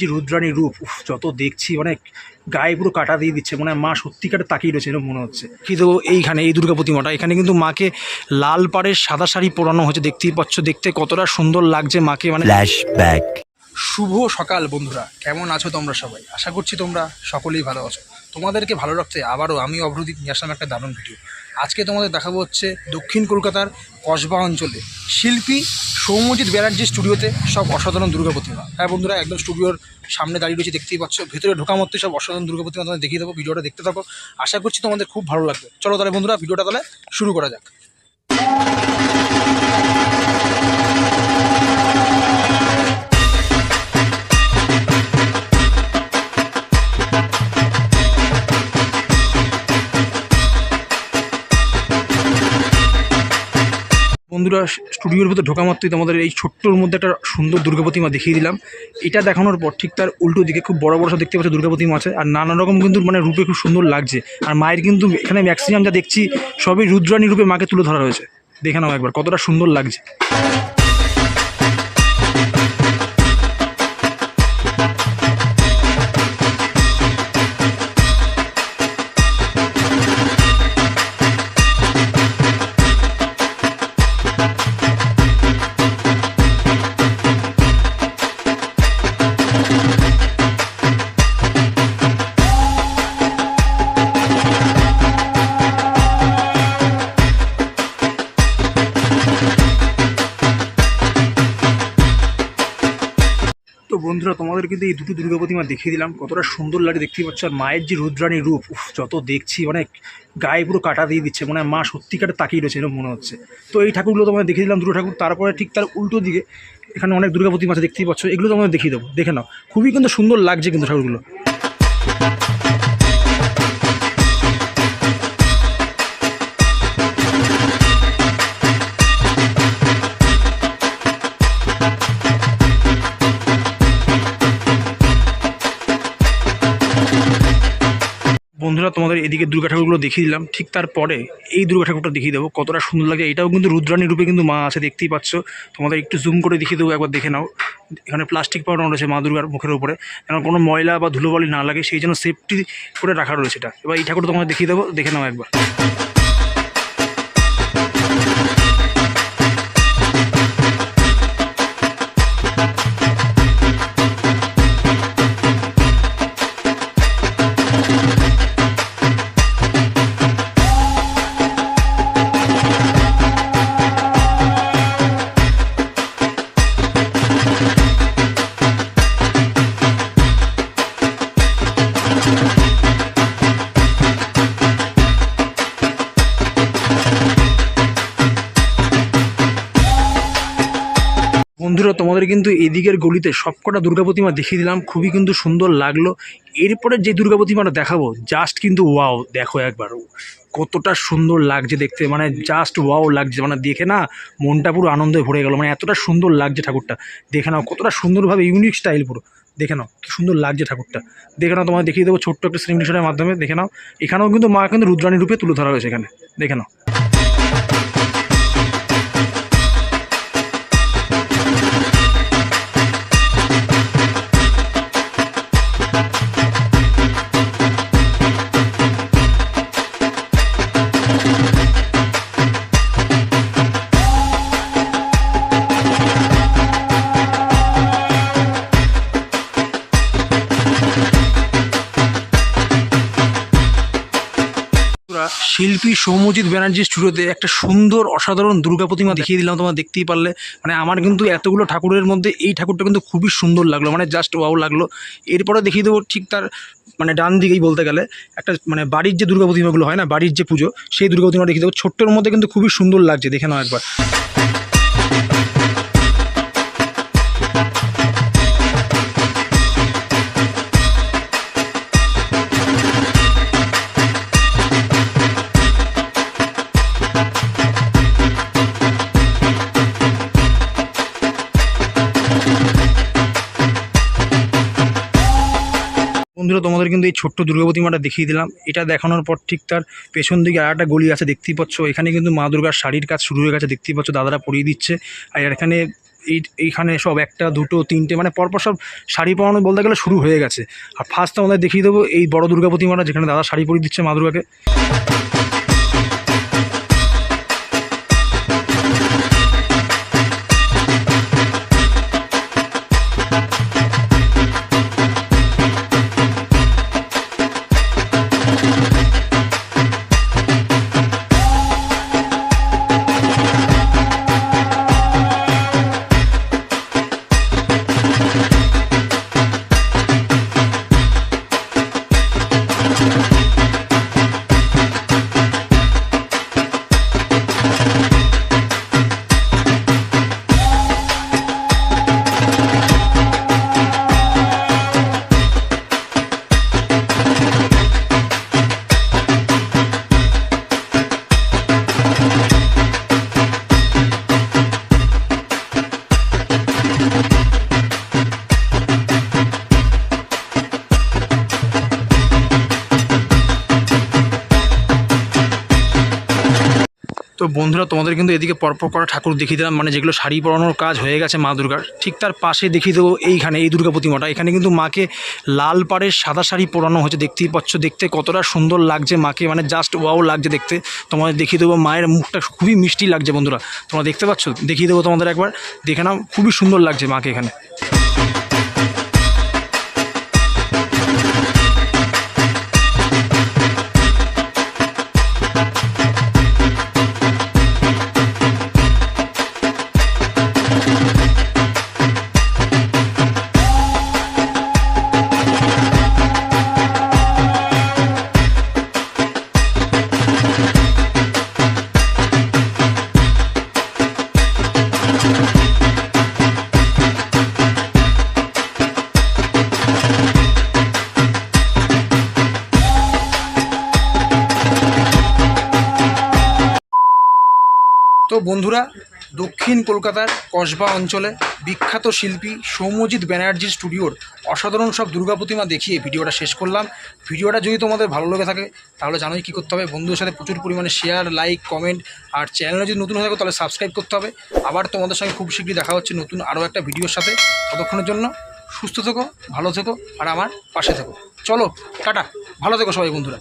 যে রুদ্রাণী রূপ উফ, যত দেখছি মানে গায়ে পুরো কাটা দিয়ে দিচ্ছে মানে মা সত্যিকারে তাকিয়ে রয়েছে এরকম মনে হচ্ছে। কিন্তু এইখানে এই দুর্গা প্রতিমাটা এখানে কিন্তু মাকে লাল পাড়ের সাদা শাড়ি পরানো হয়েছে দেখতেই পাচ্ছ দেখতে কতটা সুন্দর লাগছে মাকে মানে. শুভ সকাল বন্ধুরা কেমন আছো তোমরা সবাই? আশা করছি তোমরা সকলেই ভালো আছো। তোমাদেরকে ভালো রাখতে আবারও আমি অভ্রদীপ নিয়ে আসলাম একটা দারুণ ভিডিও আজকে তোমাদের দেখাবো হচ্ছে দক্ষিণ কলকাতার কসবা অঞ্চলে শিল্পী সৌম্যজিৎ ব্যানার্জি স্টুডিওতে সব অসাধারণ দুর্গা প্রতিমা। হ্যাঁ বন্ধুরা, একদম স্টুডিওর সামনে দাঁড়িয়ে রয়েছে, দেখতেই পাচ্ছ। ভেতরে ঢোকা মধ্যে সব অসাধারণ দুর্গা প্রতিমা তোমাদের দেখিয়ে দেবো, ভিডিওটা দেখতে থাকো। আশা করছি তোমাদের খুব ভালো লাগবে। চলো তাহলে বন্ধুরা, ভিডিওটা তাহলে শুরু করা যাক। বন্ধুরা, স্টুডিওর ভিতরে ঢোকা মাত্রই তোমাদের এই ছোট্টর মধ্যে একটা সুন্দর দুর্গা প্রতিমা দেখিয়ে দিলাম। এটা দেখানোর পর ঠিক তার উল্টো দিকে খুব বড় বড় সব দেখতে পাচ্ছ দুর্গা প্রতিমা আছে। আর নানা রকম কিন্তু মানে রূপে খুব সুন্দর লাগছে। আর মায়ের কিন্তু এখানে ম্যাক্সিমাম যা দেখছি, সবই রুদ্রাণী রূপে মাকে তুলে ধরা হয়েছে। দেখে নাও একবার কতটা সুন্দর লাগছে। বন্ধুরা, তোমাদের কিন্তু এই দুটো দুর্গা প্রতিমা দেখিয়ে দিলাম। কতটা সুন্দর লাগে দেখতে পাচ্ছ। আর মায়ের যে রুদ্রাণী রূপ যত দেখছি মানে গায়ে পুরো কাটা দিয়ে দিচ্ছে। মানে মা সত্যিকারে তাকিয়ে রয়েছে, এরকম মনে হচ্ছে। তো এই ঠাকুরগুলো তোমাদের দেখিয়ে দিলাম, দুটো ঠাকুর। তারপরে ঠিক তার উল্টো দিকে এখানে অনেক দুর্গা প্রতিমা আছে, দেখতেই পাচ্ছ। এগুলো তোমাদের দেখিয়ে দেবো। দেখে নাও। খুবই কিন্তু সুন্দর লাগছে কিন্তু ঠাকুরগুলো। বন্ধুরা, তোমাদের এদিকে দুর্গা ঠাকুরগুলো দেখিয়ে দিলাম। ঠিক তারপরে এই দুর্গা ঠাকুরটা দেখিয়ে দেবো। কতটা সুন্দর লাগে। এটাও কিন্তু রুদ্রাণী রূপে কিন্তু মা আছে, দেখতেই পাচ্ছ। তোমাদের একটু জুম করে দেখিয়ে দেবো, একবার দেখে নাও। এখানে প্লাস্টিক পাউডার রয়েছে মা দুর্গার মুখের উপরে। যেন কোনো ময়লা বা ধুলোবালি না লাগে, সেই জন্য সেফটি করে রাখা রয়েছে এটা। এবার এই ঠাকুরটা তোমাদের দেখিয়ে দেবো, দেখে নাও একবার। বন্ধুরা, তোমাদের কিন্তু এদিকের গলিতে সবকটা দুর্গা প্রতিমা দেখিয়ে দিলাম। খুবই কিন্তু সুন্দর লাগল। এরপরে যে দুর্গা প্রতিমাটা দেখাবো জাস্ট কিন্তু ওয়াও দেখো একবার। কতটা সুন্দর লাগছে দেখতে। মানে জাস্ট ওয়াও লাগছে। মানে দেখে না, মনটা পুরো আনন্দে ভরে গেল। মানে এতটা সুন্দর লাগছে ঠাকুরটা। দেখে নাও, কতটা সুন্দরভাবে ইউনিক স্টাইল পুরো। দেখে নাও, কি সুন্দর লাগছে ঠাকুরটা। দেখে নাও, তোমায় দেখিয়ে দেবো ছোট্ট একটা স্ক্রিনশটের মাধ্যমে। দেখে নাও, এখানেও কিন্তু মা কিন্তু রুদ্রাণী রূপে তুলে ধরা হয়েছে এখানে। দেখে নাও। বন্ধুরা, শিল্পী সৌম্যজিৎ ব্যানার্জি স্টুডিওতে একটা সুন্দর অসাধারণ দুর্গা প্রতিমা দেখিয়ে দিলাম তোমরা দেখতেই পারলে। মানে আমার কিন্তু এতগুলো ঠাকুরের মধ্যে এই ঠাকুরটা কিন্তু খুবই সুন্দর লাগল মানে জাস্ট ওয়াও লাগল। এরপরে দেখিয়ে দেবো ঠিক তার মানে ডান দিকেই বলতে গেলে একটা মানে বাড়ির যে দুর্গা প্রতিমাগুলো হয় না বাড়ির যে পুজো সেই দুর্গা প্রতিমা দেখিয়ে দেবো। ছোট্টের মধ্যে কিন্তু খুবই সুন্দর লাগছে দেখে নাও একবার। তোমাদের কিন্তু এই ছোট্ট দুর্গা প্রতিমাটা দেখিয়ে দিলাম। এটা দেখানোর পর ঠিক তার পেছন দিকে আর একটা গলি আছে, দেখতেই পাচ্ছ। এখানে কিন্তু মা দুর্গার শাড়ির কাজ শুরু হয়ে গেছে, দেখতেই পাচ্ছ দাদারা পরিয়ে দিচ্ছে। আর এখানে এই এইখানে সব একটা, দুটো, তিনটে মানে পরপর সব শাড়ি পরানো বলতে গেলে শুরু হয়ে গেছে। আর ফার্স্ট আমাদের দেখিয়ে দেবো এই বড় দুর্গা প্রতিমাটা, যেখানে দাদা শাড়ি পরিয়ে দিচ্ছে মা দুর্গাকে। তো বন্ধুরা, তোমাদের কিন্তু এদিকে পরপর করা ঠাকুর দেখিয়ে দিলাম। মানে যেগুলো শাড়ি পরানোর কাজ হয়ে গেছে মা দুর্গার। ঠিক তার পাশে দেখিয়ে দেবো এইখানে, এই দুর্গা প্রতিমাটা। এখানে কিন্তু মাকে লাল পাড়ের সাদা শাড়ি পরানো হয়েছে। দেখতেই পাচ্ছ, দেখতে কতটা সুন্দর লাগছে মাকে। মানে জাস্ট ওয়াও লাগছে দেখতে। তোমাদের দেখিয়ে দেবো মায়ের মুখটা খুবই মিষ্টি লাগছে বন্ধুরা। তোমরা দেখতে পাচ্ছ? দেখিয়ে দেবো তোমাদের একবার। দেখে নাও, খুবই সুন্দর লাগছে মাকে এখানে। বন্ধুরা দক্ষিণ কলকাতার কসবা অঞ্চলে বিখ্যাত শিল্পী সৌম্যজিৎ ব্যানার্জির স্টুডিওর অসাধারণ সব দুর্গা প্রতিমা দেখিয়ে ভিডিওটা শেষ করলাম। ভিডিওটা যদি তোমাদের ভালো লেগে থাকে, তাহলে জানোই কী করতে হবে। বন্ধুদের সাথে প্রচুর পরিমাণে শেয়ার লাইক কমেন্ট আর চ্যানেলে যদি নতুন হয়ে থাকে, তাহলে সাবস্ক্রাইব করতে হবে। আবার তোমাদের সঙ্গে খুব শীঘ্রই দেখা হচ্ছে নতুন আরও একটা ভিডিওর সাথে। ততক্ষণের জন্য সুস্থ থেকো, ভালো থেকো আর আমার পাশে থেকো। চলো, টাটা। ভালো থেকো সবাই বন্ধুরা।